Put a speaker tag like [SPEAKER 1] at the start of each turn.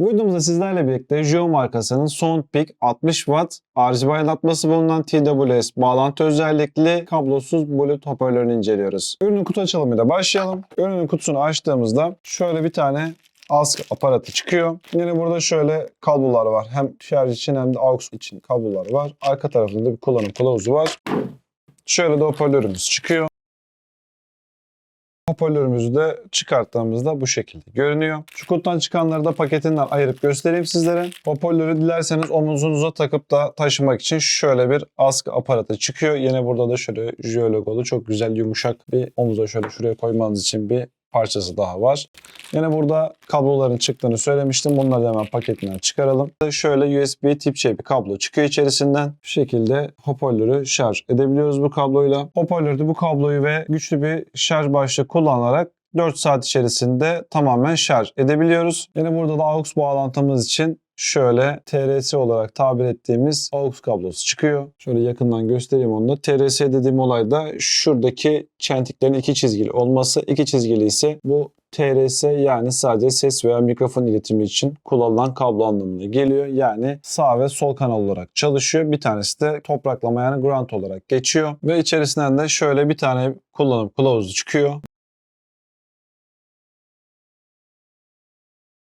[SPEAKER 1] Bu videomuzda sizlerle birlikte Jio markasının Soundpeak 60 Watt RGB aydınlatması bulunan TWS bağlantı özellikli kablosuz Bluetooth hoparlörünü inceliyoruz. Ürünün kutu açılımıyla başlayalım. Ürünün kutusunu açtığımızda şöyle bir tane askı aparatı çıkıyor. Yine burada şöyle kablolar var. Hem şarj için hem de aux için kablolar var. Arka tarafında bir kullanım kılavuzu var. Şöyle de hoparlörümüz çıkıyor. Hoparlörümüzü de çıkarttığımızda bu şekilde görünüyor. Şu kutudan çıkanları da paketinden ayırıp göstereyim sizlere. Hoparlörü dilerseniz omuzunuza takıp da taşımak için şöyle bir askı aparatı çıkıyor. Yine burada da şöyle Jio logolu çok güzel yumuşak bir omuza şöyle şuraya koymanız için bir parçası daha var. Yine burada kabloların çıktığını söylemiştim. Bunları da hemen paketinden çıkaralım. Şöyle USB tip C bir kablo çıkıyor içerisinden. Bu şekilde hoparlörü şarj edebiliyoruz bu kabloyla. Hoparlörde bu kabloyu ve güçlü bir şarj başlığı kullanarak 4 saat içerisinde tamamen şarj edebiliyoruz. Yine burada da AUX bağlantımız için şöyle TRS olarak tabir ettiğimiz AUX kablosu çıkıyor. Şöyle yakından göstereyim onu da. TRS dediğim olay da şuradaki çentiklerin iki çizgili olması. İki çizgili ise bu TRS yani sadece ses veya mikrofon iletimi için kullanılan kablo anlamına geliyor. Yani sağ ve sol kanal olarak çalışıyor. Bir tanesi de topraklama yani ground olarak geçiyor. Ve içerisinden de şöyle bir tane kullanım kılavuzu çıkıyor.